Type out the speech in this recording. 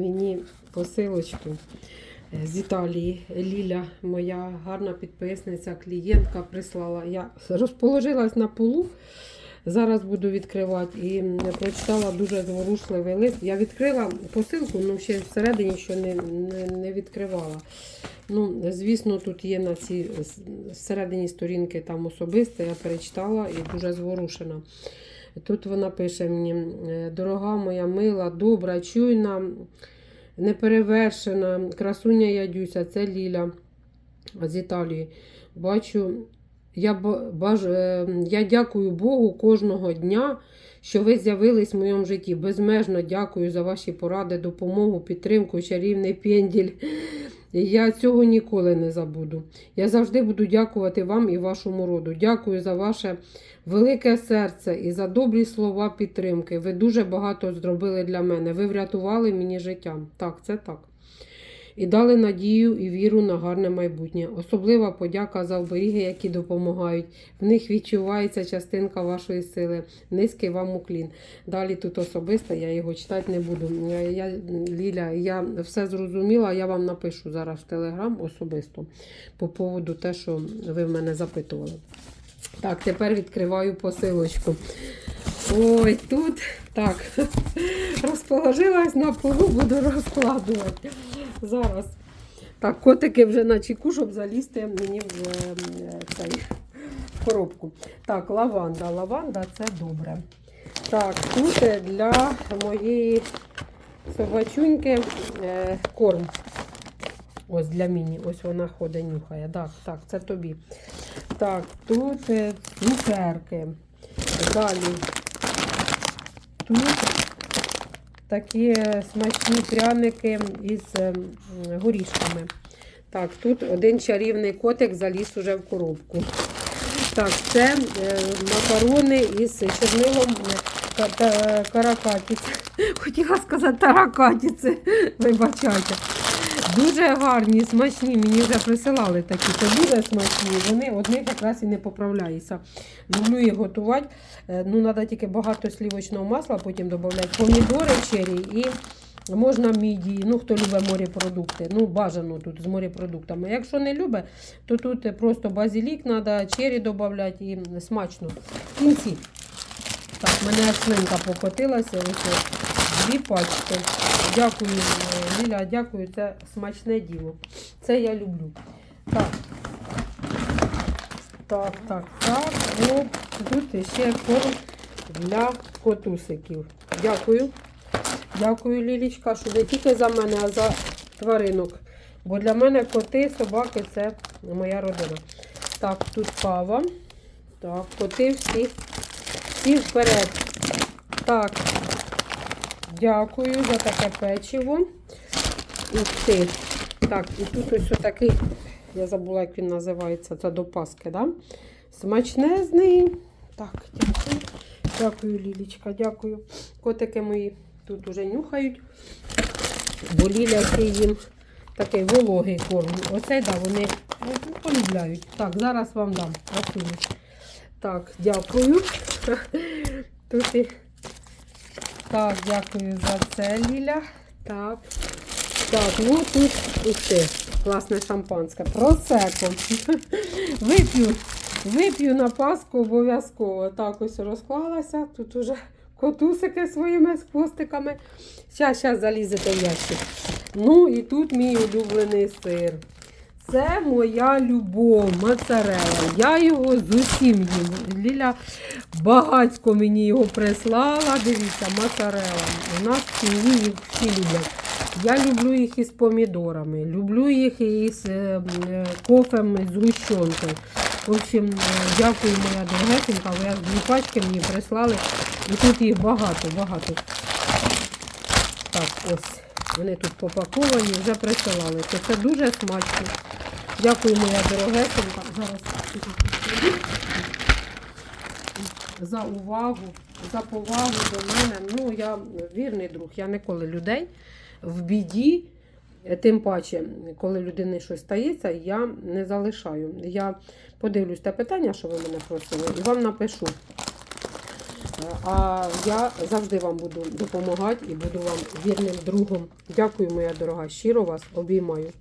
Мені посилочку е, з Італії. Ліля, моя гарна підписниця, клієнтка прислала. Я розположилась на полу. Зараз буду відкривати і прочитала дуже зворушливий лист. Я відкрила посилку, але ще всередині ще не, не, не відкривала. Ну, звісно, тут є на цій всередині сторінки там особисте, я перечитала і дуже зворушена. Тут вона пише мені: е, дорога моя мила, добра, чуйна, неперевершена, красуня Ядюся, це Ліля з Італії. Бачу, я, баж, е, я дякую Богу кожного дня, що ви з'явились в моєму житті. Безмежно дякую за ваші поради, допомогу, підтримку, чарівний пенділь. Я цього ніколи не забуду. Я завжди буду дякувати вам і вашому роду. Дякую за ваше велике серце і за добрі слова підтримки. Ви дуже багато зробили для мене. Ви врятували мені життя. Так, це так. І дали надію і віру на гарне майбутнє. Особлива подяка за оберіги, які допомагають. В них відчувається частинка вашої сили. Низький вам уклін. Далі тут особисто, я його читати не буду. Я, я, Ліля, я все зрозуміла, я вам напишу зараз в Телеграм особисто по поводу те, що ви в мене запитували. Так, тепер відкриваю посилочку. Ой, тут так. Розположилась на полу, буду розкладувати. Зараз. Так, котики вже на чеку, щоб залізти мені в е, цей, коробку. Так, лаванда. Лаванда це добре. Так, тут для моєї собачуньки е, корм. Ось для міні. Ось вона ходить, нюхає. Так, так, це тобі. Так, тут е, цукерки. Далі. Тут такі смачні пряники із ем, горішками. Так, тут один чарівний котик заліз уже в коробку. Так, це е, макарони із чорнилом каракатіць. ка- та- каракатіці. Хотіла сказати таракатіці. Вибачайте. Дуже гарні, смачні. Мені вже присилали такі. Це дуже смачні. Вони одних якраз і не поправляються. Люблю їх готувати. Е, Ну, треба тільки багато слівочного масла, потім додати помідори чері і можна мідії. Ну, хто любить морепродукти. Ну, бажано тут з морепродуктами. Якщо не любить, то тут просто базилік треба, чері додати і смачно. В кінці. Так, мене слинка покотилася. Ось дві пачки. Дякую, е, Ліля, дякую, це смачне діло. Це я люблю. Так. Так, так, так. Оп. Тут ще корм для котусиків. Дякую. Дякую, Лілічка, що не тільки за мене, а за тваринок. Бо для мене коти, собаки це моя родина. Так, тут кава. Так, коти всі, всі вперед. Так, дякую за таке печиво. Ух ти. Так, і тут ось такий, я забула, як він називається, це до Паски, да? Смачнезний. Так, дякую. Дякую, Лілічка, дякую. Котики мої тут уже нюхають. Бо Ліля їм такий вологий корм. Оцей, да, вони полюбляють. Так, зараз вам дам. Красуні. Так, дякую. Тут і... Так, дякую за це, Ліля. Так. Так, ну тут ух ти, класне шампанське. Просеко. Вип'ю, вип'ю на Пасху обов'язково. Так ось розклалася. Тут уже котусики своїми з хвостиками. Зараз, зараз залізете в ящик. Ну і тут мій улюблений сир. Це моя любов, моцарелла. Я його з усім їм. Ліля багацько мені його прислала. Дивіться, моцарелла. У нас в всі люблять. Я люблю їх із помідорами, люблю їх із е, е, кофем з гущонкою. В общем, е, дякую, моя дорогесенька, ви дві пачки мені прислали. І тут їх багато, багато. Так, ось. Вони тут попаковані, вже присилали. Це дуже смачно. Дякую, моя дорогесенька. Зараз за увагу, за повагу до мене. Ну, я вірний друг. Я ніколи людей в біді, тим паче, коли людини щось стається, я не залишаю. Я подивлюсь те питання, що ви мене просили, і вам напишу. А я завжди вам буду допомагати і буду вам вірним другом. Дякую, моя дорога. Щиро вас обіймаю.